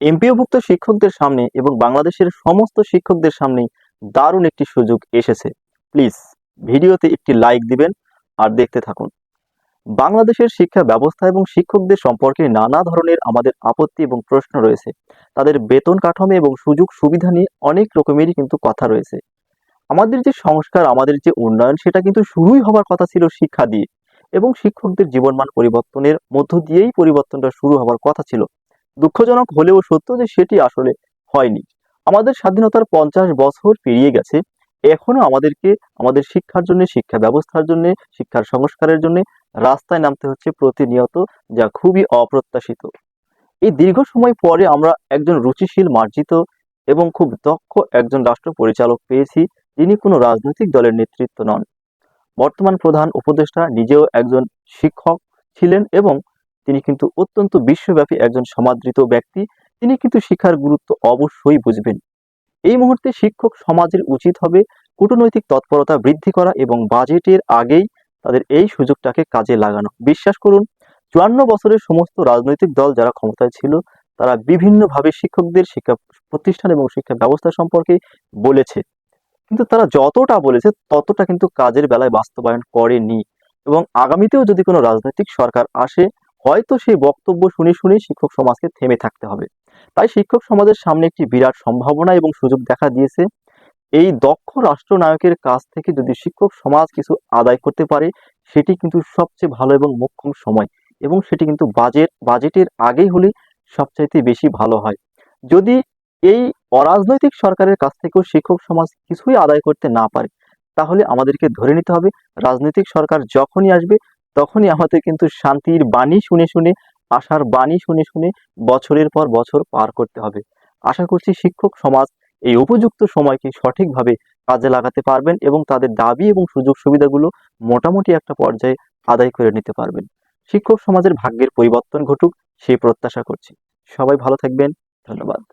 এমপিওভুক্ত শিক্ষকদের সামনে এবং বাংলাদেশের সমস্ত শিক্ষকদের সামনে দারুণ একটি সুযোগ এসেছে। প্লিজ, ভিডিওতে একটি লাইক দিবেন আর দেখতে থাকুন। বাংলাদেশের শিক্ষা ব্যবস্থা এবং শিক্ষকদের সম্পর্কে নানা ধরনের আমাদের আপত্তি এবং প্রশ্ন রয়েছে। তাদের বেতন কাঠামো এবং সুযোগ সুবিধা নিয়ে অনেক রকমেরই কিন্তু কথা রয়েছে। আমাদের যে সংস্কার, আমাদের যে উন্নয়ন, সেটা কিন্তু শুরুই হবার কথা ছিল শিক্ষা দিয়ে। এবং শিক্ষকদের জীবনমান পরিবর্তনের মধ্য দিয়েই পরিবর্তনটা শুরু হবার কথা ছিল। দুঃখজনক হলেও সত্য যে সেটি আসলে হয়নি। আমাদের স্বাধীনতার পঞ্চাশ বছর পেরিয়ে গেছে। এখনও আমাদেরকে আমাদের শিক্ষার জন্য, শিক্ষা ব্যবস্থার জন্য, শিক্ষার সংস্কারের জন্য রাস্তায় নামতে হচ্ছে প্রতিনিয়ত, যা খুবই অপ্রত্যাশিত। এই দীর্ঘ সময় পরে আমরা একজন রুচিশীল, মার্জিত এবং খুব দক্ষ একজন রাষ্ট্র পরিচালক পেয়েছি, যিনি কোনো রাজনৈতিক দলের নেতৃত্ব নন। বর্তমান প্রধান উপদেষ্টা নিজেও একজন শিক্ষক ছিলেন এবং তিনি কিন্তু অত্যন্ত বিশ্বব্যাপী একজন সমাদৃত ব্যক্তি। তিনি কিন্তু শিক্ষার গুরুত্ব অবশ্যই বুঝবেন। এই মুহূর্তে শিক্ষক সমাজের উচিত হবে কূটনৈতিক তৎপরতা বৃদ্ধি করা এবং বাজেটের আগেই তাদের এই সুযোগটাকে কাজে লাগানো। বিশ্বাস করুন, চুয়ান্ন বছরের সমস্ত রাজনৈতিক দল যারা ক্ষমতায় ছিল, তারা বিভিন্নভাবে শিক্ষকদের শিক্ষা প্রতিষ্ঠান এবং শিক্ষা ব্যবস্থা সম্পর্কে বলেছে। কিন্তু তারা যতটা বলেছে, ততটা কিন্তু কাজের বেলায় বাস্তবায়ন করেনি। এবং আগামীতেও যদি কোনো রাজনৈতিক সরকার আসে হয়তো সেই বক্তব্য শুনে শুনে শিক্ষক সমাজকে থেমে থাকতে হবে। তাই শিক্ষক সমাজের সামনে একটি বিরাট সম্ভাবনা এবং সুযোগ দেখা দিয়েছে। এই দক্ষ রাষ্ট্রনায়কের কাছ থেকে যদি শিক্ষক সমাজ কিছু আদায় করতে পারে, সেটি কিন্তু সবচেয়ে ভালো এবং মোক্ষম সময় এবং সেটি কিন্তু বাজেট, বাজেটের আগেই হলে সবচাইতে বেশি ভালো হয়। যদি এই অরাজনৈতিক সরকারের কাছ থেকেও শিক্ষক সমাজ কিছুই আদায় করতে না পারে, তাহলে আমাদেরকে ধরে নিতে হবে, রাজনৈতিক সরকার যখনই আসবে তখনই আমাদের কিন্তু শান্তির বাণী শুনে শুনে, আশার বাণী শুনে শুনে বছরের পর বছর পার করতে হবে। আশা করছি শিক্ষক সমাজ এই উপযুক্ত সময়কে সঠিকভাবে কাজে লাগাতে পারবেন এবং তাদের দাবি এবং সুযোগ সুবিধাগুলো মোটামুটি একটা পর্যায়ে আদায় করে নিতে পারবেন। শিক্ষক সমাজের ভাগ্যের পরিবর্তন ঘটুক সেই প্রত্যাশা করছি। সবাই ভালো থাকবেন। ধন্যবাদ।